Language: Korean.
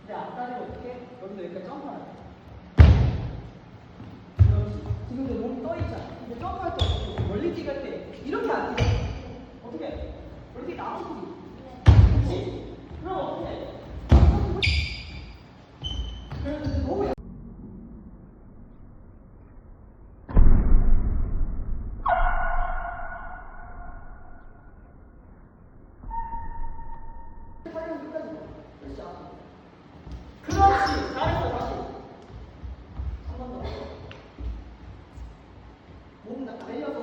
근데 앞다리 어떻게? 여기서 여기까지 가격이 안 그렇지 잘했어 다시. 한 번 더. 몸나 달려서